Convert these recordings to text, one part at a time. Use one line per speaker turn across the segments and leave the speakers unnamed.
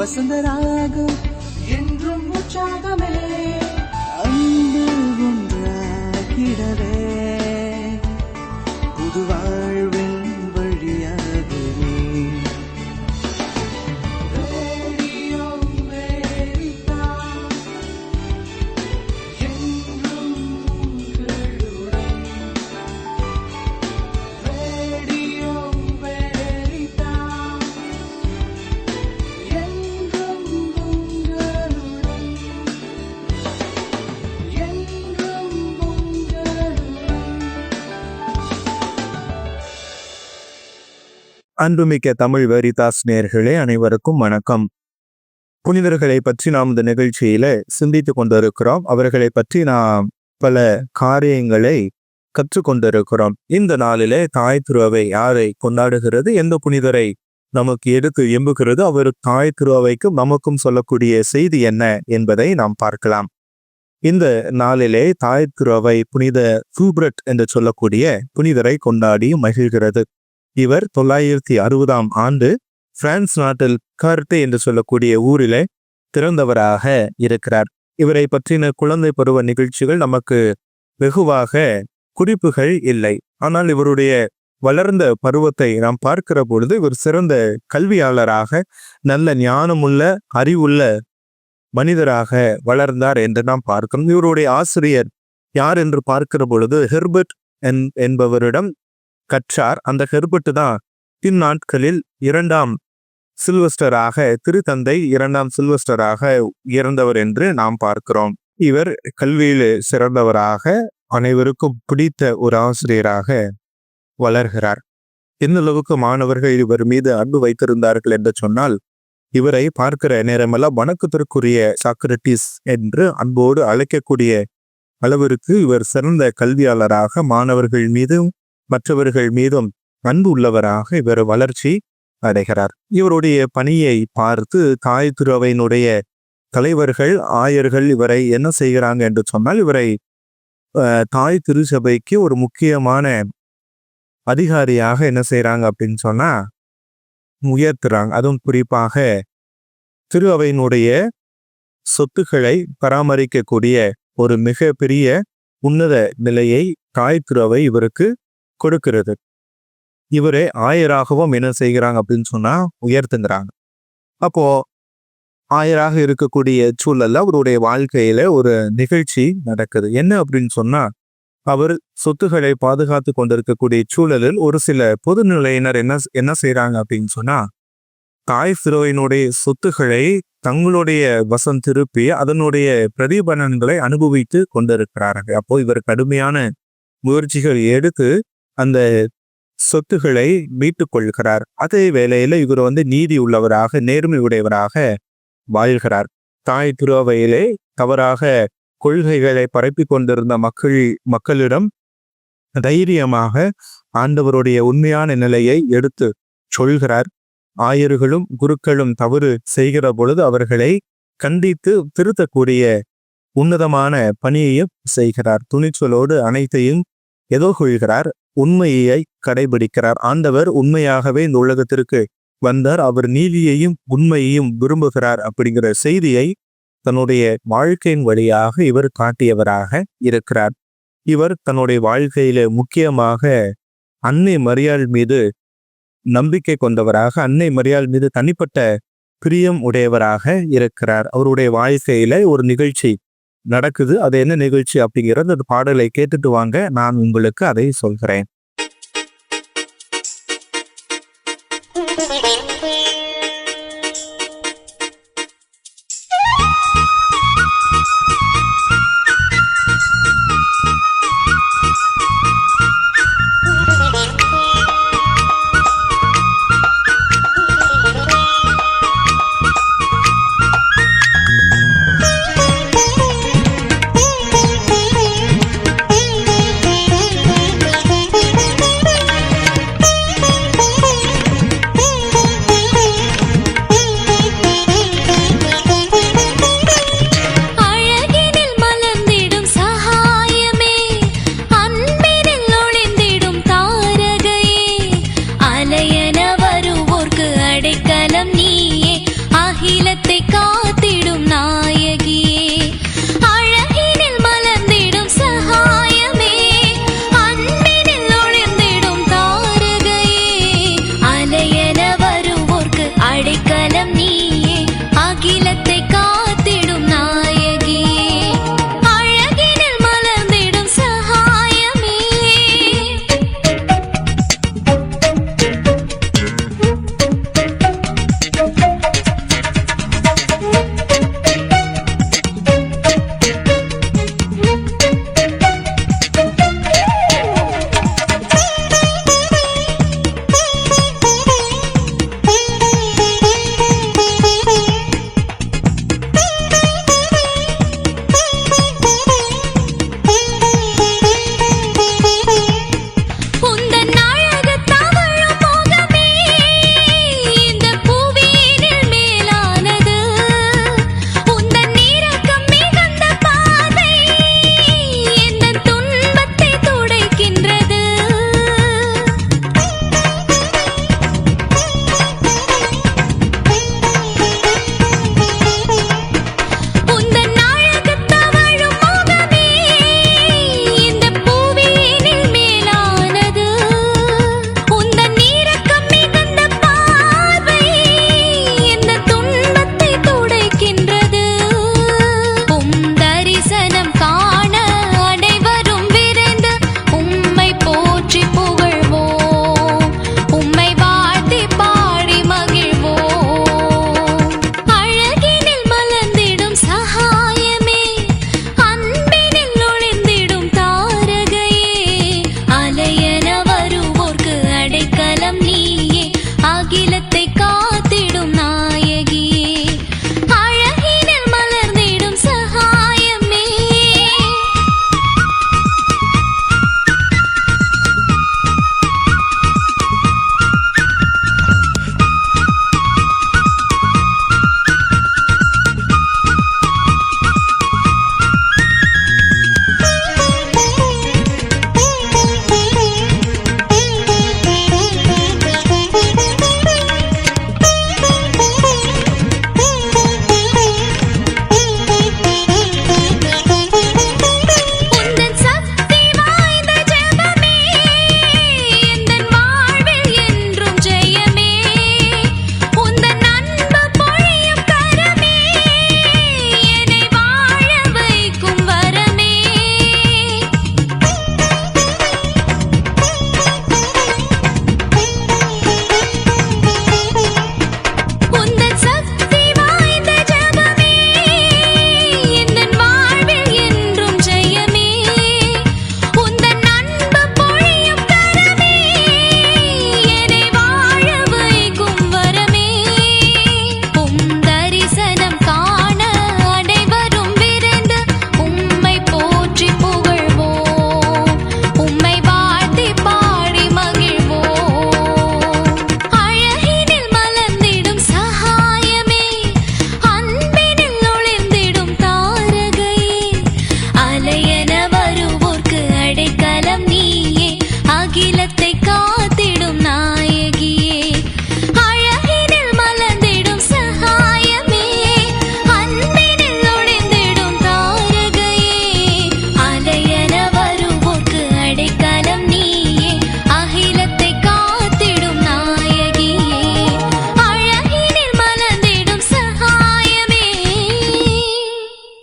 வசந்த ராகம் என்றும் உற்சாகமே அன்பு ஒன்றாகிடவே புது
அன்புமிக்க தமிழ் வெரிதாஸ் நேர்களே அனைவருக்கும் வணக்கம். புனிதர்களை பற்றி நாம் இந்த நிகழ்ச்சியில சிந்தித்து கொண்டிருக்கிறோம். அவர்களை பற்றி நாம் பல காரியங்களை கற்றுக்கொண்டிருக்கிறோம். இந்த நாளிலே தாய் திருவை யாரை கொண்டாடுகிறது? எந்த புனிதரை நமக்கு எடுத்து எம்புகிறது? அவர் தாய் திருவைக்கும் நமக்கும் சொல்லக்கூடிய செய்தி என்ன என்பதை நாம் பார்க்கலாம். இந்த நாளிலே தாய் திருவை புனித சூப்ரட் என்று சொல்லக்கூடிய புனிதரை கொண்டாடி மகிழ்கிறது. இவர் தொள்ளாயிரத்தி அறுபதாம் ஆண்டு பிரான்ஸ் நாட்டில் கர்த்தே என்று சொல்லக்கூடிய ஊரிலே திறந்தவராக இருக்கிறார். இவரை பற்றின குழந்தை பருவ நிகழ்ச்சிகள் நமக்கு வெகுவாக குறிப்புகள் இல்லை. ஆனால் இவருடைய வளர்ந்த பருவத்தை நாம் பார்க்கிற பொழுது இவர் சிறந்த கல்வியாளராக நல்ல ஞானமுள்ள அறிவுள்ள மனிதராக வளர்ந்தார் என்று நாம் பார்க்கிறோம். இவருடைய ஆசிரியர் யார் என்று பார்க்கிற பொழுது ஹெர்பர்ட் என் என்பவரிடம் கற்றார். அந்த ஹெர்பர்ட் தான் பின்னாட்களில் இரண்டாம் சில்வஸ்டராக திருத்தந்தை இரண்டாம் சில்வஸ்டராக இறந்தவர் என்று நாம் பார்க்கிறோம். இவர் கல்வியில் சிறந்தவராக அனைவருக்கும் பிடித்த ஒரு ஆசிரியராக வளர்கிறார். எந்த அளவுக்கு மாணவர்கள் இவர் மீது அன்பு வைத்திருந்தார்கள் என்று சொன்னால் இவரை பார்க்கிற நேரமெல்லாம் வணக்கத்திற்குரிய சாக்ரட்டிஸ் என்று அன்போடு அழைக்கக்கூடிய அளவிற்கு இவர் சிறந்த கல்வியாளராக மாணவர்கள் மீதும் மற்றவர்கள் மீதும் அன்பு உள்ளவராக இவர் வளர்ச்சி அடைகிறார். இவருடைய பணியை பார்த்து தாய் துறவையினுடைய தலைவர்கள் ஆயர்கள் இவரை என்ன செய்கிறாங்க என்று சொன்னால் இவரை அஹ், தாய் திருச்சபைக்கு ஒரு முக்கியமான அதிகாரியாக என்ன செய்கிறாங்க அப்படின்னு சொன்னா உயர்த்துறாங்க. அதுவும் குறிப்பாக திரு அவையினுடைய சொத்துக்களை பராமரிக்கக்கூடிய ஒரு மிக பெரிய உன்னத நிலையை தாய் திருவை இவருக்கு கொடுக்கிறது. இவரே ஆயராகவும் என்ன செய்கிறாங்க அப்படின்னு சொன்னா உயர்த்துங்கிறாங்க அப்போ ஆயராக இருக்கக்கூடிய சூழல்ல அவருடைய வாழ்க்கையில ஒரு நிகழ்ச்சி நடக்குது. என்ன அப்படின்னு சொன்னா அவர் சொத்துக்களை பாதுகாத்து கொண்டிருக்கக்கூடிய சூழலில் ஒரு சில பொதுநிலையினர் என்ன என்ன செய்யறாங்க அப்படின்னு சொன்னா தாய் சிறுவையினுடைய சொத்துக்களை தங்களுடைய வசம் திருப்பி அதனுடைய பிரதிபலன்களை அனுபவித்து கொண்டிருக்கிறார்கள். அப்போ இவர் கடுமையான முயற்சிகள் எடுத்து அந்த சொத்துக்களை மீட்டுக் கொள்கிறார் அதே வேளையில இவர் வந்து நீதி உள்ளவராக நேர்மை உடையவராக வாழ்கிறார். தாய் திருவையிலே தவறாக கொள்கைகளை பரப்பிக் கொண்டிருந்த மக்கள் மக்களிடம் தைரியமாக ஆண்டவருடைய உண்மையான நிலையை எடுத்து சொல்கிறார். ஆயர்களும் குருக்களும் தவறு செய்கிற பொழுது அவர்களை கண்டித்து திருத்தக்கூடிய உன்னதமான பணியையும் செய்கிறார். துணிச்சலோடு அனைத்தையும் எதிர்கொள்கிறார். உண்மையை கடைபிடிக்கிறார். ஆண்டவர் உண்மையாகவே இந்த உலகத்திற்கு வந்தார். அவர் நீதியையும் உண்மையையும் விரும்புகிறார் அப்படிங்கிற செய்தியை தன்னுடைய வாழ்க்கையின் வழியாக இவர் காட்டியவராக இருக்கிறார். இவர் தன்னுடைய வாழ்க்கையில முக்கியமாக அன்னை மரியாள் மீது நம்பிக்கை கொண்டவராக அன்னை மரியாள் மீது தனிப்பட்ட பிரியம் உடையவராக இருக்கிறார். அவருடைய வாழ்க்கையில ஒரு நிகழ்ச்சி நடக்குது. அது என்ன நிகழ்ச்சி அப்படிங்கிறது அந்த பாடலை கேட்டுட்டு வாங்க. நான் உங்களுக்கு அதை சொல்கிறேன்.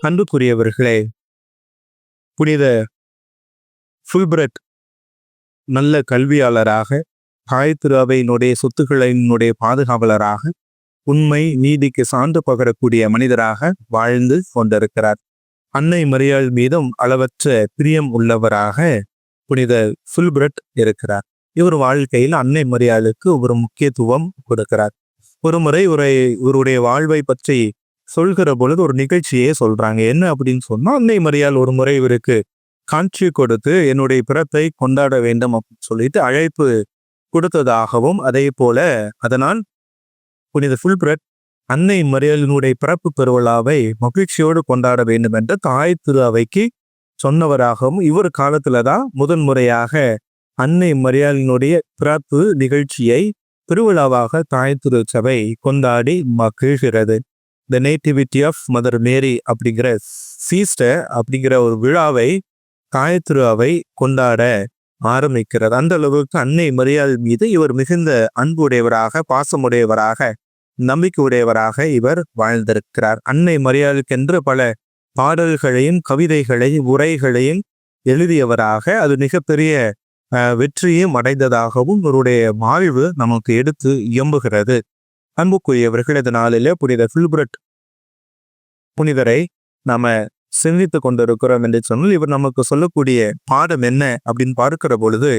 அன்புக்குரியவர்களே புனித ஃபுல்பிரட் நல்ல கல்வியாளராக காயத்திராவையினுடைய சொத்துக்களினுடைய பாதுகாவலராக உண்மை நீதிக்கு சான்று பகரக்கூடிய மனிதராக வாழ்ந்து கொண்டிருக்கிறார். அன்னை மரியாள் மீதும் அளவற்ற பிரியம் உள்ளவராக புனித ஃபுல்பிரட் இருக்கிறார். இவர் வாழ்க்கையில் அன்னை மரியாளுக்கு ஒரு முக்கியத்துவம் கொடுக்கிறார். ஒரு முறை ஒரு இவருடைய வாழ்வை பற்றி சொல்கிற பொழுது ஒரு நிகழ்ச்சியே சொல்றாங்க. என்ன அப்படின்னு சொன்னா அன்னை மரியால் ஒரு முறை இவருக்கு காட்சி கொடுத்து என்னுடைய பிறப்பை கொண்டாட வேண்டும் அப்படின்னு சொல்லிட்டு அழைப்பு கொடுத்ததாகவும் அதே போல அதனால் புனித ஃபுல்பிரட் அன்னை மரியாளினுடைய பிறப்பு பெருவிழாவை மகிழ்ச்சியோடு கொண்டாட வேண்டும் என்ற தாய் திரு அவைக்கு சொன்னவராகவும் இவர் காலத்துல தான் முதன் முறையாக அன்னை மரியாளினுடைய பிறப்பு நிகழ்ச்சியை திருவிழாவாக தாய் திரு சபை கொண்டாடி மகிழ்கிறது. The nativity of Mother Mary அப்படிங்கிற ஃபீஸ்டை அப்படிங்கிற ஒரு விழாவை காயத்ருவாவை கொண்டாட ஆரம்பிக்கிறது. அந்த அளவுக்கு அன்னை மரியாதை மீது இவர் மிகுந்த அன்புடையவராக பாசமுடையவராக நம்பிக்கையுடையவராக இவர் வாழ்ந்திருக்கிறார். அன்னை மரியாதைக்கென்று பல பாடல்களையும் கவிதைகளையும் உரைகளையும் எழுதியவராக அது மிகப்பெரிய வெற்றியும் அடைந்ததாகவும் இவருடைய வாழ்வு நமக்கு எடுத்து இயம்புகிறது. அன்புக்குரியவர்கள் இந்த நாளிலே புனித ஃபில்பர்ட் புனிதரை நாம சிந்தித்து கொண்டிருக்கிறோம் என்று சொன்னால் இவர் நமக்கு சொல்லக்கூடிய பாடம் என்ன அப்படின்னு பார்க்கிற பொழுது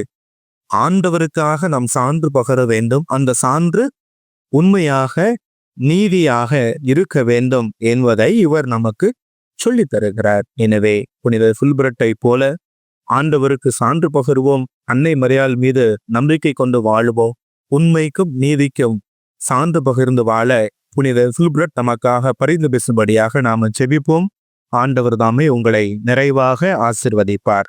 ஆண்டவருக்காக நாம் சான்று பகர வேண்டும் அந்த சான்று உண்மையாக நீதியாக இருக்க வேண்டும் என்பதை இவர் நமக்கு சொல்லித் தருகிறார். எனவே புனித பில்பரட்டை போல ஆண்டவருக்கு சான்று பகருவோம் அன்னை மறையால் மீது நம்பிக்கை கொண்டு வாழுவோம் உண்மைக்கும் நீதிக்கும் சார்ந்து பகிர்ந்து வாழ புனித பில்பரட் தமக்காக பரிந்து பேசும்படியாக நாம செபிப்போம். ஆண்டவர் தாமே உங்களை நிறைவாக ஆசிர்வதிப்பார்.